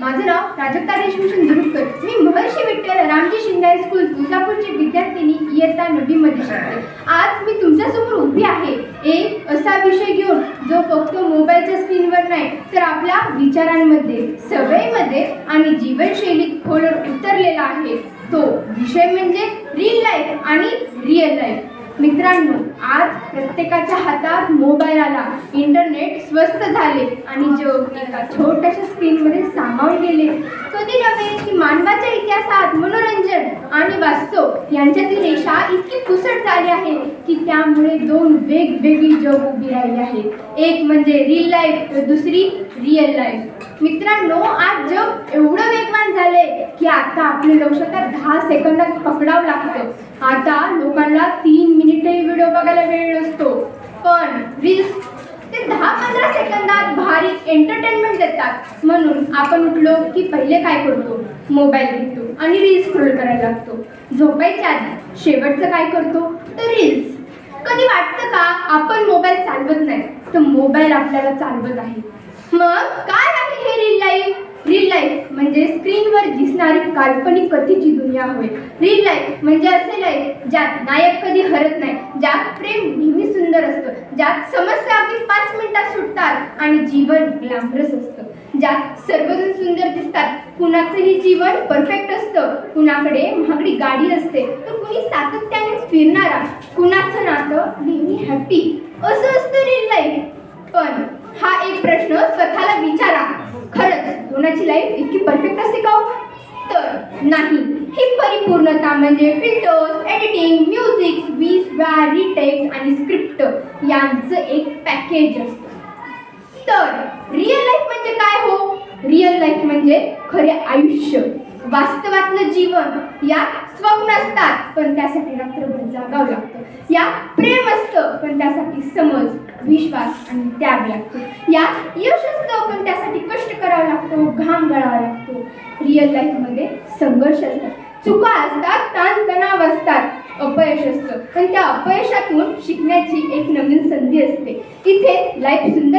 माझं नाव प्राजक्ता देशभूषण दुरुपकर मी महर्षी विठ्ठल रामजी शिंदे हायस्कूल तुळजापूरची विद्यार्थिनी इयत्ता नववीमध्ये शिकते. आज मी तुमच्यासमोर उभी आहे. एक असा विषय घेऊन जो फक्त मोबाईलच्या स्क्रीनवर नाही तर आपल्या विचारांमध्ये सवयीमध्ये आणि जीवनशैलीत खोलवर उतरलेला आहे. तो विषय म्हणजे रील लाईफ आणि रिअल लाईफ मित्रांनो आज प्रत्येकाच्या हातात मोबाईल आला. इंटरनेट स्वस्त झाले आणि जग एका छोट्याशा स्क्रीनमध्ये सामावून गेले. कधी नव्हे की मानवाच्या इतिहासात मनोरंजन आणि वास्तव यांच्यातील रेषा इतकी पुसट झाली आहे की त्यामुळे दोन वेगवेगळी जग उभी राहिली आहेत एक म्हणजे रील लाईफ तर दुसरी रिअल लाईफ मित्रांनो आज जग एवढं वेगवान झालंय की आता आपले लक्ष तर दहा सेकंदात पकडावं लागतं. आता लोकांना तीन व्हिडिओ बघायला वेळ नसतो. पण रील्स ते दहा पंधरा सेकंदात भारी एंटरटेनमेंट देतात. म्हणून आपण उठलो की पहिले काय करतो? मोबाईल घेतो आणि रील्स स्क्रोल करायला लागतो. झोपायच्या आधी शेवटचं काय करतो? तर रील्स कधी वाटतं का आपण मोबाईल चालवत नाही? तर मोबाईल आपल्याला चालवत आहे. मग काय आहे हे रील लाईफ रील लाईफ म्हणजे स्क्रीनवर दिसणारी काल्पनिक कथेची दुनिया होय रील लाईफ म्हणजे असे लाईफ ज्यात नायक कधी हरत नाही ज्यात प्रेम नेहमी सुंदर असतं ज्यात समस्या अगदी पाच मिनिटात सुटतात आणि जीवन ग्लॅमरस असतं. ज्यात सर्वजण सुंदर दिसतात कुणाचंही जीवन परफेक्ट असतं कुणाकडे महागडी गाडी असते तर कुणी सातत्याने फिरणारा कुणाचं नातं नेहमी हॅपी असं असतं रील लाईफ पण हा एक प्रश्न स्वतःला विचारा. कोणाची लाईफ इतकी परफेक्ट असते का हो? तर नाही. ही परिपूर्णता म्हणजे फिल्टर्स एडिटिंग म्युझिक वीस वेळा रिटेक्स आणि स्क्रिप्ट यांचं एक पॅकेज असतं. तर रिअल लाईफ म्हणजे काय हो? रिअल लाईफ म्हणजे खरे आयुष्य. वास्तवातलं जीवन या स्वप्न असतात पण त्यासाठी रात्रभर जागावं लागतं. या प्रेम असतं पण त्यासाठी समज विश्वास आणि त्याग लागतो. या यश असतं पण त्यासाठी कष्ट करावा लागतो घाम गळावा लागतो. रिअल लाईफमध्ये संघर्ष असतात. चुका असतात ताणतणाव असतात अपयश असतं. पण त्या अपयशातून शिकण्याची एक नवीन संधी असते. इथे लाईफ सुंदर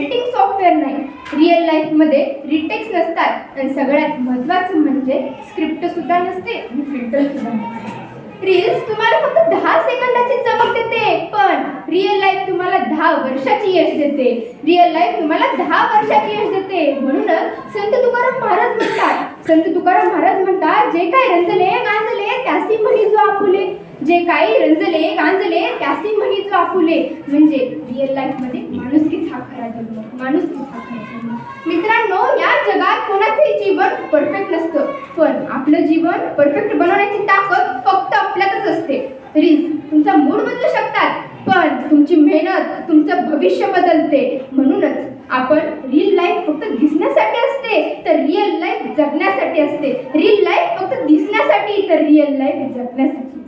एडिटिंग सॉफ्टवेअर नाही. रिअल लाईफमध्ये रिटेक्स नसतात. आणि सगळ्यात महत्त्वाचं म्हणजे स्क्रिप्ट सुद्धा नसते आणि फिल्टर सुद्धा नसते. रील्स तुम्हाला फक्त दहा सेकंदाची चमक देते पण रिअल लाईफ तुम्हाला दहा वर्षाची यश देते. रिअल लाईफ तुम्हाला दहा वर्षाची यश देते. म्हणूनच संत तुकाराम महाराज म्हणतात. संत तुकाराम महाराज म्हणतात जे काय रंजले गांजले त्यासी म्हणी जो आपुले. जे काही रंजले गांजले त्यासी म्हणी जो आपुले. म्हणजे रिअल लाईफमध्ये माणुसकीच हा खरा जन्म माणुसकीच हा खरा जन्म. मित्रांनो या जगात कोणाचंही जीवन परफेक्ट नसतं. पण आपलं जीवन परफेक्ट बनवण्याची ताकद फक्त आपल्यातच असते. रील्स तुमचा मूड बदलू शकतात पण तुमची मेहनत तुमचं भविष्य बदलते. म्हणूनच आपण रील लाईफ फक्त दिसण्यासाठी असते तर रिअल लाईफ जगण्यासाठी असते. रील लाईफ फक्त दिसण्यासाठी तर रिअल लाईफ जगण्यासाठी.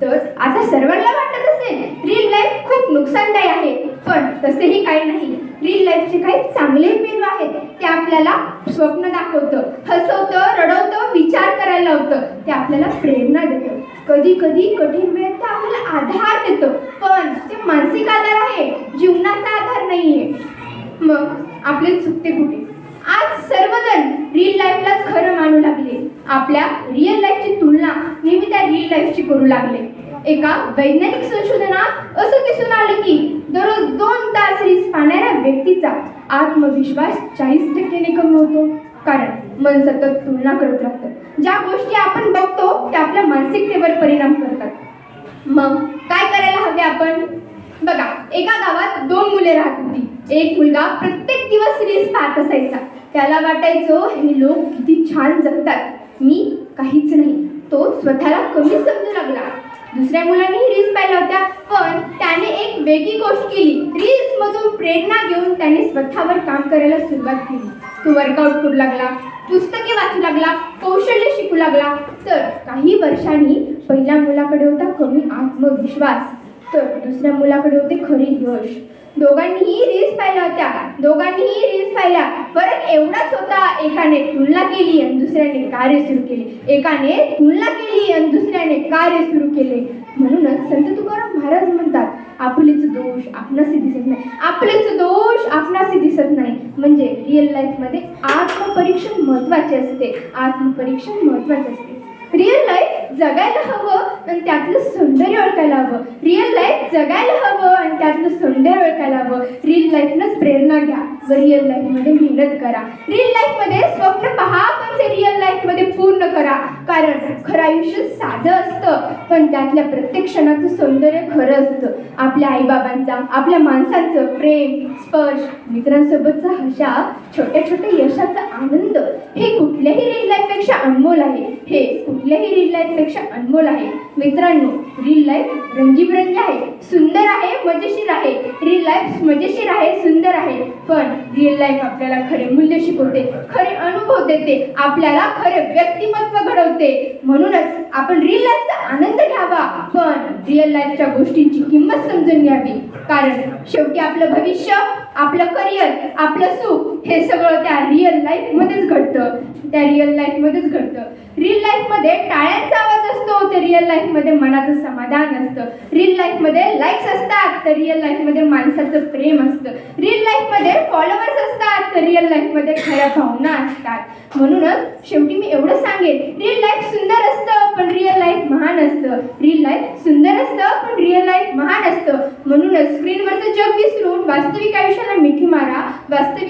तर आता सर्वांना वाटत असेल रील लाईफ खूप नुकसानदायी आहे. पण तसेही काही नाही. रील लाईफचे काही चांगले पैलू आहेत. ते आपल्याला स्वप्न दाखवतं हसवतं रडवतं विचार करायला लावतं. ते आपल्याला प्रेरणा देतं. कधी कधी कठीण वेळेत तर आपल्याला आधार देतं. पण ते मानसिक आधार आहे. जीवनाचा आधार नाही आहे मग आपले चुकते कुठे? आज सर्व रील लाईफलाच खरं मानू लागले. आपल्या रिअल लाईफची तुलना नेहमी त्या रिअल लाईफची करू लागले. एका वैज्ञानिक संशोधनात असं दिसून आलं की दररोज दोन तास रील्स पाहणाऱ्या व्यक्तीचा आत्मविश्वास चाळीस टक्क्याने कमी होतो. कारण मन सतत तुलना करत राहतं. ज्या गोष्टी आपण बघतो त्या आपल्या मानसिकतेवर परिणाम करतात. मग काय करायला हवे आपण? बघा एका गावात दोन मुले राहत होती. एक मुलगा प्रत्येक दिवस रील्स पाहत असायचा. त्याला वाटायचं हे लोक किती छान जगतात. मी काहीच नाही. तो स्वतःला कमी समजू लागला. दुसऱ्या मुलांनीही रील्स पाहिल्या होत्या पण त्याने एक वेगळी गोष्ट केली. रील्स मधून प्रेरणा घेऊन त्याने स्वतःवर काम करायला सुरुवात केली. तो वर्कआउट करू लागला पुस्तके वाचू लागला कौशल्य शिकू लागला. तर काही वर्षांनी पहिल्या मुलाकडे होता कमी आत्मविश्वास. तर दुसऱ्या मुलाकडे होते खरे यश. दोघांनीही रील्स पाहिल्या होत्या. दोघांनीही रील्स पाहिल्या. फरक एवढाच होता. एकाने तुलना केली आणि दुसऱ्याने कार्य सुरू केले. एकाने तुलना केली आणि दुसऱ्याने कार्य सुरू केले. म्हणूनच संत तुकाराम महाराज म्हणतात आपलेच दोष आपणाशी दिसत नाही. आपलेच दोष आपणाशी दिसत नाही. म्हणजे रिअल लाईफमध्ये आत्मपरीक्षण महत्त्वाचे असते. आत्मपरीक्षण महत्त्वाचे असते. रिअल लाईफ जगायला हवं आणि त्यातलं सौंदर्य ओळखायला हवं. रिअल लाईफ जगायला हवं आणि त्यातलं सौंदर्य ओळखायला हवं. रिअल लाईफनंच प्रेरणा घ्या. व रिअल लाईफमध्ये मेहनत करा. रिअल लाईफमध्ये स्वप्न पहा पण ते रिअल लाईफमध्ये पूर्ण करा. कारण खरं आयुष्य साधं असतं पण त्यातल्या प्रत्येक क्षणाचं सौंदर्य खरं असतं. आपल्या आईबाबांचा आपल्या माणसांचं प्रेम स्पर्श मित्रांसोबतचा हशा छोट्या छोट्या यशाचा आनंद हे कुठल्याही रिअल लाईफपेक्षा अनमोल आहे. हे कुठल्याही रिअल लाईफपेक्षा अनमोल आहे. मित्रांनो रील लाईफ रंगीबिरंगी आहे सुंदर आहे मजेशीर आहे. रील लाईफ मजेशीर आहे सुंदर आहे. पण रिअल लाईफ आपल्याला खरे मूल्य शिकवते खरे अनुभव देते आपल्याला खरे व्यक्तिमत्व घडवते. म्हणूनच आपण रिअल लाईफचा आनंद घ्यावा. पण रिअल लाईफच्या गोष्टींची किंमत समजून घ्यावी. कारण शेवटी आपलं भविष्य आपलं करिअर आपलं सुख हे सगळं त्या रिअल लाईफमध्येच घडतं. त्या रिअल लाईफमध्येच घडतं. रिअल लाईफमध्ये टाळ्यांचा रिअल लाईफमध्ये मनाचं समाधान असतं. रिअल लाईफमध्ये लाईक्स असतात तर रिअल लाईफमध्ये माणसाचं प्रेम असतं. रिअल लाईफमध्ये फॉलोअर्स असतात तर रिअल लाईफमध्ये खऱ्या भावना असतात. म्हणूनच शेवटी मी एवढं सांगेन रिअल लाईफ सुंदर असतं पण रिअल लाईफ महान असतं रिअल लाईफ सुंदर असतं पण रिअल लाईफ महान असतं म्हणूनच स्क्रीनवरचं जग विसरून वास्तविक आयुष्याला मिठी मारा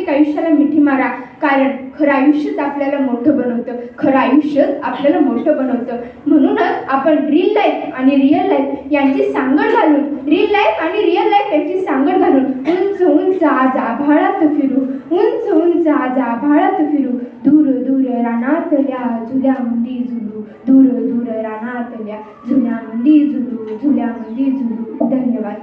प्रत्येक आयुष्याला मिठी मारा. कारण खरं आयुष्यच आपल्याला मोठं बनवतं. खरं आयुष्यच आपल्याला मोठं बनवतं. म्हणूनच आपण रील लाईफ आणि रिअल लाईफ यांची सांगड घालून रील लाईफ आणि रिअल लाईफ यांची सांगड घालून उंच उंच आज आभाळात फिरू. उंच उंच आज आभाळात फिरू. दूर दूर रानातल्या झुल्यामंदी झुलू दूर दूर रानातल्या झुल्यामंदी झुलू झुल्यामंदी झुलू धन्यवाद.